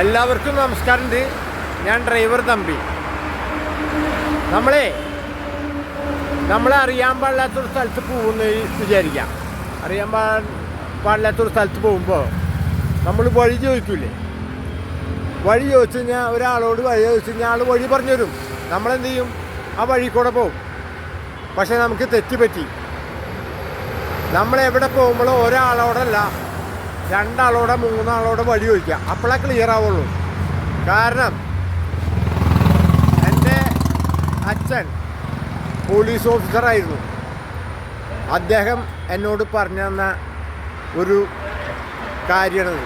എല്ലാവർക്കും നമസ്കാരം ഞാൻ ഡ്രൈവർ തമ്പി. നമ്മളെ നമ്മളെ അറിയാൻ പാടില്ലാത്തൊരു സ്ഥലത്ത് പോകുന്ന വിചാരിക്കാം. അറിയാൻ പാ പാടില്ലാത്തൊരു സ്ഥലത്ത് പോകുമ്പോൾ നമ്മൾ വഴി ചോദിക്കൂലേ? വഴി ചോദിച്ചു കഴിഞ്ഞാൽ ഒരാളോട് വഴി ചോദിച്ചു കഴിഞ്ഞാൽ ആൾ വഴി പറഞ്ഞു തരും നമ്മളെന്ത് ചെയ്യും? ആ വഴി കൂടെ പോകും. പക്ഷെ നമുക്ക് തെറ്റ് പറ്റി. നമ്മൾ എവിടെ പോകുമ്പോഴും ഒരാളോടല്ല രണ്ടാളോടെ മൂന്നാളോടെ വഴി ചോദിക്കുക അപ്പോഴേ ക്ലിയർ ആവുള്ളൂ. കാരണം എന്റെ അച്ഛൻ പോലീസ് ഓഫീസറായിരുന്നു അദ്ദേഹം എന്നോട് പറഞ്ഞു തന്ന ഒരു കാര്യമാണത്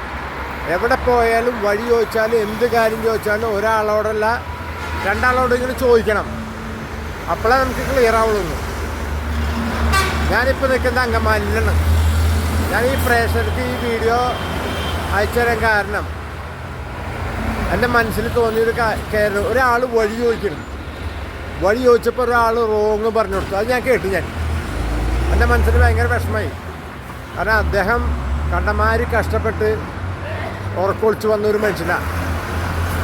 എവിടെ പോയാലും വഴി ചോദിച്ചാലും എന്ത് കാര്യം ചോദിച്ചാലും ഒരാളോടല്ല രണ്ടാളോട് ഇങ്ങനെ ചോദിക്കണം. അപ്പോഴേ നമുക്ക് ക്ലിയർ ആവുള്ളൂ. ഞാനിപ്പോൾ നിൽക്കുന്ന അങ്കമാലിയിലാണ്. ഞാൻ ഈ പ്രേക്ഷകർക്ക് ഈ വീഡിയോ അയച്ചു തരാൻ കാരണം എന്റെ മനസ്സിൽ തോന്നിയൊരു കാര്യം ഒരാൾ വഴി ചോദിക്കണം വഴി ചോദിച്ചപ്പോൾ ഒരാൾ റോങ് പറഞ്ഞു കൊടുത്തു അത് ഞാൻ കേട്ടു ഞാൻ. എന്റെ മനസ്സിൽ ഭയങ്കര വിഷമമായി. കാരണം അദ്ദേഹം കണ്ടമാരി കഷ്ടപ്പെട്ട് ഉറക്കൊളിച്ച് വന്ന ഒരു മനുഷ്യനാണ്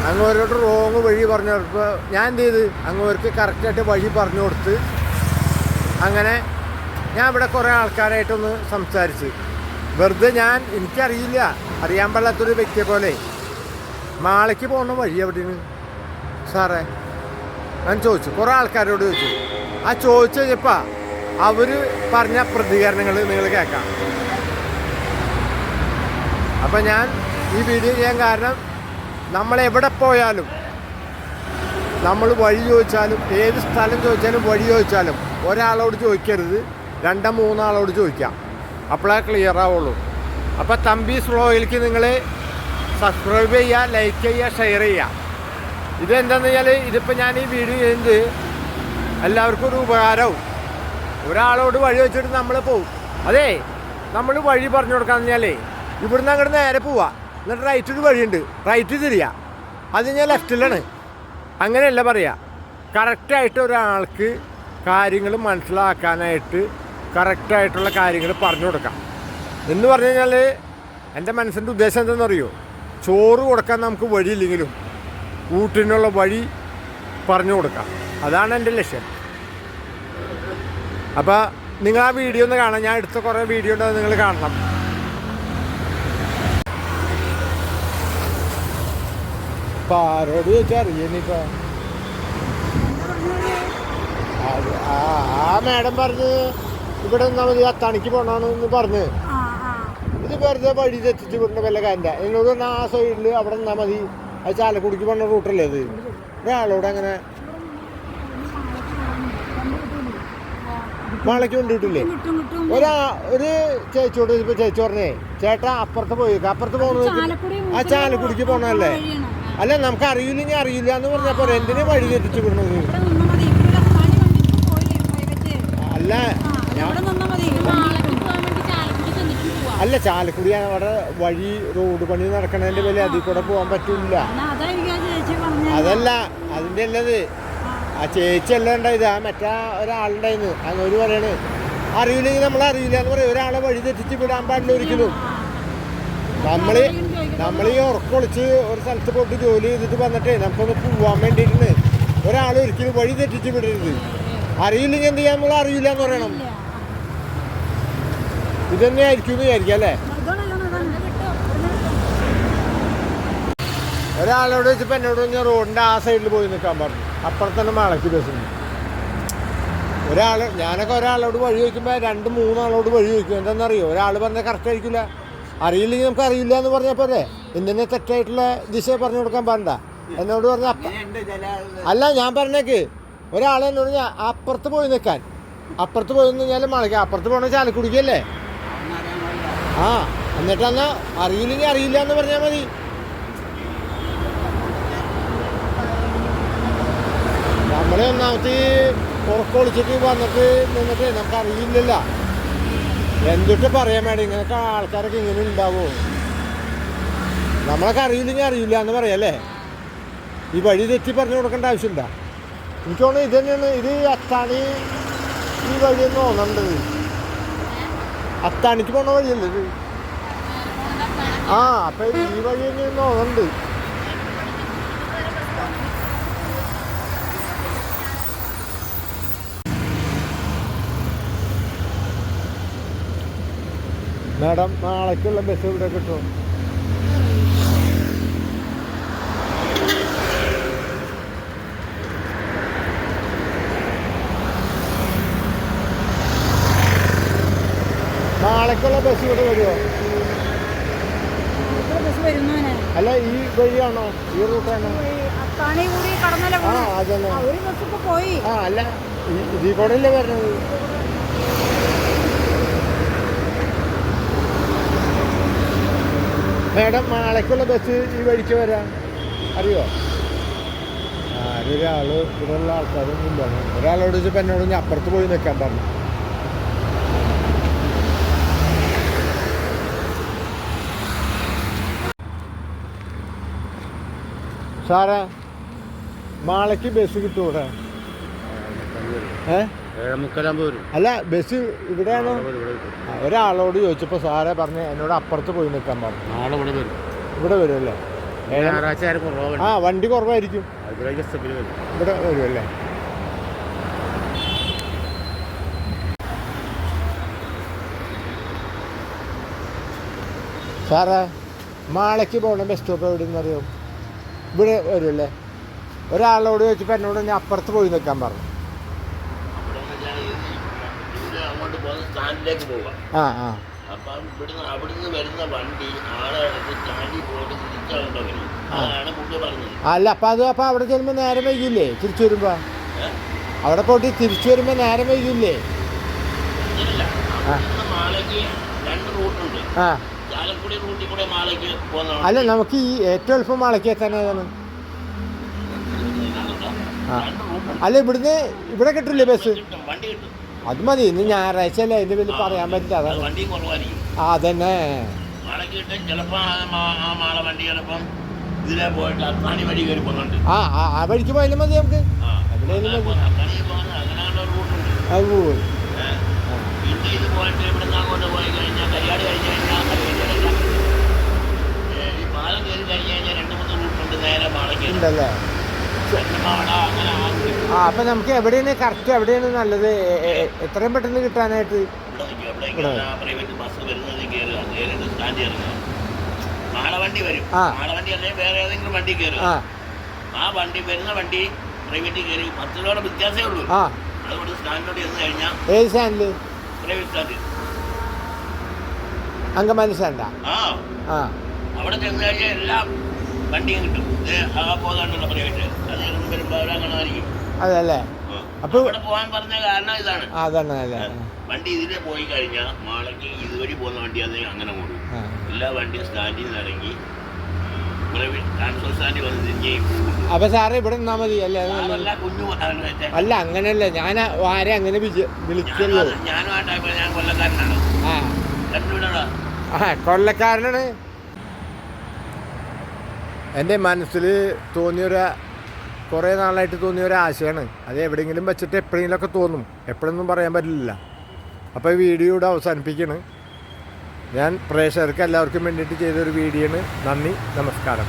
അങ്ങോട്ട് റോങ് വഴി പറഞ്ഞു കൊടുത്തപ്പോൾ ഞാൻ എന്ത് ചെയ്ത്? അങ്ങോട്ട് കറക്റ്റായിട്ട് വഴി പറഞ്ഞു കൊടുത്ത് അങ്ങനെ ഞാൻ ഇവിടെ കുറേ ആൾക്കാരായിട്ടൊന്ന് സംസാരിച്ച്. വെറുതെ ഞാൻ എനിക്കറിയില്ല. അറിയാൻ പാടില്ലാത്തൊരു വ്യക്തിയെ പോലെ. മാളയ്ക്ക് പോകുന്ന വഴി എവിടെയാണ്? സാറേ ഞാൻ ചോദിച്ചു. കുറേ ആൾക്കാരോട് ചോദിച്ചു. ആ ചോദിച്ചു കഴിഞ്ഞപ്പോൾ അവർ പറഞ്ഞ പ്രതികരണങ്ങൾ നിങ്ങൾ കേൾക്കാം. അപ്പം ഞാൻ ഈ വീഡിയോ ചെയ്യാൻ കാരണം നമ്മൾ എവിടെ പോയാലും നമ്മൾ വഴി ചോദിച്ചാലും ഏത് സ്ഥലം ചോദിച്ചാലും വഴി ചോദിച്ചാലും ഒരാളോട് ചോദിക്കരുത്. രണ്ടോ മൂന്നാളോട് ചോദിക്കാം. അപ്പോഴേ ക്ലിയർ ആവുള്ളൂ. അപ്പോൾ തമ്പി സ്ലോയിലേക്ക് നിങ്ങൾ സബ്സ്ക്രൈബ് ചെയ്യുക ലൈക്ക് ചെയ്യുക ഷെയർ ചെയ്യുക ഇതെന്താണെന്ന് വെച്ചാൽ ഇതിപ്പോൾ ഞാൻ ഈ വീഡിയോ ചെയ്യുന്നത് എല്ലാവർക്കും ഒരു ഉപകാരവും. ഒരാളോട് വഴി വെച്ചിട്ട് നമ്മൾ പോവും. അതേ നമ്മൾ വഴി പറഞ്ഞു കൊടുക്കാന്ന് പറഞ്ഞാലേ ഇവിടുന്ന് അങ്ങോട്ട് നേരെ പോവാ. എന്നിട്ട് റൈറ്റ് ഒരു വഴിയുണ്ട്. റൈറ്റ് തിരിയുക അത് ഞാൻ ലെഫ്റ്റിലാണ് അങ്ങനെയല്ല പറയുക കറക്റ്റായിട്ട് ഒരാൾക്ക് കാര്യങ്ങൾ മനസ്സിലാക്കാനായിട്ട് കറക്റ്റായിട്ടുള്ള കാര്യങ്ങൾ പറഞ്ഞു കൊടുക്കാം എന്ന് പറഞ്ഞു കഴിഞ്ഞാൽ എന്റെ മനസ്സിന്റെ ഉദ്ദേശം എന്താണെന്ന് അറിയോ ചോറ് കൊടുക്കാൻ നമുക്ക് വഴിയില്ലെങ്കിലും ഊട്ടിനുള്ള വഴി പറഞ്ഞു കൊടുക്കാം അതാണ് എന്റെ ലക്ഷ്യം അപ്പോൾ നിങ്ങൾ ആ വീഡിയോ ഒന്ന് കാണാം ഞാൻ എടുത്ത കുറേ വീഡിയോ ഉണ്ട് നിങ്ങൾ കാണണം ഇപ്പം ആരോട് ചോദിച്ചാൽ അറിയാനിപ്പോ ആ മാഡം പറഞ്ഞ് ഇവിടെ നിന്നാൽ മതി അത്താണിക്ക് പോകണമെന്ന് പറഞ്ഞ്. ഇത് വെറുതെ വഴി തെറ്റിച്ച് വിടുന്ന വല്ല കാര്യമില്ല എന്നോട് പറഞ്ഞാൽ ആ സൈഡിൽ അവിടെ നിന്നാൽ മതി. അത് ചാലക്കുടിക്ക് പോണ റൂട്ടല്ലേ അത് ഒരാളോട് അങ്ങനെ മാളയ്ക്ക് കിട്ടും. ഒരാ ഒരു ചേച്ചിയോട് ഇപ്പൊ ചേച്ചി പറഞ്ഞേ ചേട്ടാ അപ്പുറത്ത് പോയി അപ്പുറത്ത് പോകുന്നത് ആ ചാലക്കുടിക്ക് പോണല്ലേ. അല്ല നമുക്ക് അറിയില്ലെങ്കിൽ അറിയില്ല എന്ന് പറഞ്ഞപ്പോ എന്തിനു വഴി തെറ്റിച്ച് നിന്നാ private. അല്ല അല്ല ചാലക്കുടി അവിടെ വഴി റോഡ് പണി നടക്കണതിന്റെ വലിയ അതിൽ കൂടെ പോകാൻ പറ്റൂല. അതല്ല അതിന്റെ അല്ലത് ആ. ചേച്ചി അല്ല ഉണ്ടായത് ആ മറ്റാ ഒരാളുണ്ടായിരുന്നു അങ്ങോട്ട് പറയണ് അറിയില്ലെങ്കിൽ നമ്മൾ അറിയില്ല എന്ന് പറയും. ഒരാളെ വഴി തെറ്റിച്ച് വിടാൻ പാടില്ല ഒരിക്കലും. നമ്മൾ നമ്മൾ ഈ ഉറക്കൊളിച്ച് ഒരു സ്ഥലത്ത് പോയിട്ട് ജോലി ചെയ്തിട്ട് വന്നിട്ടേ നമുക്കൊന്ന് പോവാൻ വേണ്ടിയിട്ടാണ് ഒരാൾ ഒരിക്കലും വഴി തെറ്റിച്ച് വിടരുത്. അറിയില്ലെങ്കിൽ എന്ത് ചെയ്യാൻ നമ്മൾ അറിയില്ല എന്ന് പറയണം. ഇല്ല. ഇത് തന്നെ ആയിരിക്കും വിചാരിക്കാം അല്ലേ. ഒരാളോട് വെച്ചപ്പോൾ എന്നോട് ഞാൻ റോഡിന്റെ ആ സൈഡിൽ പോയി നിൽക്കാൻ പറഞ്ഞു. അപ്പുറത്തന്നെ മാളയ്ക്ക് ബസ്സുണ്ട് ഒരാൾ ഞാനൊക്കെ ഒരാളോട് വഴി ചോദിക്കുമ്പോൾ രണ്ട് മൂന്നാളോട് വഴി ചോദിക്കും. എന്താണെന്നറിയോ? ഒരാൾ പറഞ്ഞാൽ കറക്റ്റ് ആയിരിക്കില്ല. അറിയില്ലെങ്കിൽ നമുക്ക് അറിയില്ല എന്ന് പറഞ്ഞാൽ പോരെ? എന്തിനെ തെറ്റായിട്ടുള്ള ദിശ പറഞ്ഞു കൊടുക്കാൻ പാണ്ട എന്നോട് പറഞ്ഞ അല്ല ഞാൻ പറഞ്ഞേക്ക്. ഒരാൾ എന്നോട് അപ്പുറത്ത് പോയി നിൽക്കാൻ. അപ്പുറത്ത് പോയി കഴിഞ്ഞാൽ മാളയ്ക്ക് അപ്പുറത്ത് പോകണ ചാലക്കുടിക്കല്ലേ? ആ എന്നിട്ടെന്നാ അറിയില്ലെങ്കിൽ അറിയില്ല എന്ന് പറഞ്ഞാൽ മതി. നമ്മളെ ഒന്നാമത്തെ ഉറക്കൊളിച്ചിട്ട് വന്നിട്ട് നിന്നിട്ട് നമുക്ക് അറിയില്ലല്ല. എന്തിട്ട് പറയാൻ വേണ്ടി ഇങ്ങനൊക്കെ ആൾക്കാരൊക്കെ ഇങ്ങനെ ഉണ്ടാവോ? നമ്മളൊക്കെ അറിയില്ലെങ്കിൽ അറിയില്ല എന്ന് പറയല്ലേ ഈ വഴി തെറ്റി പറഞ്ഞു കൊടുക്കേണ്ട ആവശ്യമില്ല. എനിക്ക് തോന്നുന്നു ഇത് തന്നെയാണ് ഇത് അത്താണി ഈ വഴിയെന്ന് തോന്നേണ്ടത് അത്താണിക്ക് പോണ വഴിയല്ലേ ആ അപ്പം ഈ വഴി തന്നെ തോന്നുന്നുണ്ട് മാഡം നാളേക്കുള്ള ബസ് ഇവിടെ കിട്ടും നാളേക്കുള്ള ബസ് ഇവിടെ വരുമോ അല്ല ഈ വഴിയാണോ? ഈ റൂട്ടാണോ ആ അതന്നെ. ആ, അല്ല ഇതിൽ കൂടെ അല്ലേ വരണത്? മേഡം നാളേക്കുള്ള ബസ് ഈ വഴിക്ക് വരാം. അറിയോ? ആരൊരാൾ ഇവിടെയുള്ള ആൾക്കാരൊന്നും ഇല്ല ഒരാളോട് ചോദിച്ചപ്പോൾ എന്നോട് ഞാൻ അപ്പുറത്ത് പോയി നിൽക്കാൻ പറഞ്ഞു. സാറേ മാളയ്ക്ക് ബസ് കിട്ടൂടെ? ഏ അല്ല ബസ് ഇവിടെയാണോ? ഒരാളോട് ചോദിച്ചപ്പോൾ സാറെ പറഞ്ഞ് എന്നോട് അപ്പുറത്ത് പോയി നിൽക്കാൻ പറഞ്ഞു. ഇവിടെ വരും. ഇവിടെ വരുമല്ലേ? ആ വണ്ടി കുറവായിരിക്കും. ഇവിടെ വരുമല്ലേ? സാറേ മാളയ്ക്ക് പോകണ ബസ് സ്റ്റോപ്പ് എവിടെ നിന്ന് അറിയോ ഇവിടെ വരുമല്ലേ? ഒരാളോട് ചോദിച്ചപ്പോൾ എന്നോട് ഞാൻ അപ്പുറത്ത് പോയി നിൽക്കാൻ പറഞ്ഞു. ആ ആ. അപ്പം ഇവിടുന്ന് അവിടുന്ന് വരുന്ന വണ്ടി ആളെ എടുത്ത് സ്റ്റാൻഡിൽ പോയിട്ട് തിരിച്ചാളുണ്ടോ വരും. അതാണ് പുള്ളി പറഞ്ഞത്. അല്ല അപ്പൊ അത് അപ്പൊ അവിടെ ചെല്ലുമ്പോൾ നേരം വൈകില്ലേ? തിരിച്ചു വരുമ്പോൾ അവിടെ പോയിട്ട് തിരിച്ചു വരുമ്പോൾ നേരം വൈകില്ലേ? ആ. അല്ല നമുക്ക് ഈ ഏറ്റവും എളുപ്പം മാളയ്ക്ക് എത്താൻ ഏതാണ്? ആ. അല്ല ഇവിടുന്ന് ഇവിടെ കിട്ടില്ലേ ബസ്? അത് മതി ഇന്ന് ഞായറാഴ്ച അല്ലേ? അതിന്റെ വലിയ പറയാൻ പറ്റില്ല അത് അതാണ് ആ അതന്നെ. ആ ആ വഴിക്ക് പോയാലും മതി നമുക്ക്. അതിനെ എവിടെയെങ്കിലും അത് പോയിട്ട് അങ്ങോട്ട് പോയി കഴിഞ്ഞാൽ കയ്യാടി കഴിഞ്ഞ് കഴിഞ്ഞാൽ കയറി കഴിഞ്ഞ് കഴിഞ്ഞാൽ രണ്ട് മൂന്ന് റൂട്ടുണ്ട് നേരെ മാളയ്ക്ക് ഉണ്ടല്ലേ ചെന്നമാട അങ്ങനെ ആക്കി. ആ അപ്പൊ നമുക്ക് എവിടെയാണ് കറക്റ്റ് എവിടെയാണ് നല്ലത്? എ- എ- എ- എത്രയും പെട്ടെന്ന് കിട്ടാനായിട്ട്? ഇവിടെ. നിൽക്കും എവിടേക്ക് പ്രൈവറ്റ് ബസ് വരുന്നത് കയറുക. കയറിയിട്ട് സ്റ്റാൻഡ് ഇറങ്ങുക. മാളവണ്ടി വരും. ആ. മാളവണ്ടി അല്ലെങ്കിൽ വേറെ ഏതെങ്കിലും വണ്ടി കയറുക. ആ. ആ വണ്ടി വരുന്ന വണ്ടി പ്രൈവറ്റിൽ കയറി പത്ത് രൂപയുടെ വ്യത്യാസമേ ഉള്ളൂ. ആ. അതുകൊണ്ട് സ്റ്റാൻഡിലോട്ട് ചെന്ന് കഴിഞ്ഞാൽ ഏത് സ്റ്റാൻഡിൽ പ്രൈവറ്റ് സ്റ്റാൻഡ് അങ്കമാലി സ്റ്റാൻഡാ ആ. ആ. അവിടെ ചെന്ന് എല്ലാം വണ്ടിയും കിട്ടും. ഇത് ആ പോകാനുള്ള പ്രൈവറ്റ് അത് ഇറങ്ങി വരുമ്പോൾ അവരങ്ങനെ ആയിരിക്കും അതല്ലേ. അപ്പൊ- ഇവിടെ പോകാൻ പറഞ്ഞ കാരണം ഇതാണ്. അതാണ് അല്ലേ വണ്ടി ഇതിലെ പോയി കഴിഞ്ഞാൽ മാളയ്ക്ക് ഇതുവഴി പോകുന്ന വണ്ടി അത് അങ്ങനെ ഓടും. എല്ലാ വണ്ടിയും സ്റ്റാൻഡിൽ നിന്ന് ഇറങ്ങി അപ്പൊ സാറേ ഇവിടെ നിന്നാ മതി. അല്ലേ. അല്ല അങ്ങനെയല്ല. ഞാൻ ആരെ അങ്ങനെ വിളിച്ചല്ലോ ആ അത് ഞാനും ആ ടൈപ്പിൽ ഞാൻ കൊല്ലക്കാരനാണ് ആ കണ്ടുവിടടാ ആ കൊല്ലക്കാരനാണ് എന്റെ മനസ്സിൽ തോന്നിയൊരു കുറേ നാളായിട്ട് തോന്നിയ ഒരു ആശയമാണ് അത് എവിടെയെങ്കിലും വെച്ചിട്ട് എപ്പോഴെങ്കിലുമൊക്കെ തോന്നും. എപ്പോഴൊന്നും പറയാൻ പറ്റില്ല. അപ്പോൾ ഈ വീഡിയോ ഇവിടെ അവസാനിപ്പിക്കുകയാണ്. ഞാൻ പ്രേക്ഷകർക്ക് എല്ലാവർക്കും വേണ്ടിയിട്ട് ചെയ്തൊരു വീഡിയോ ആണ് നന്ദി നമസ്കാരം.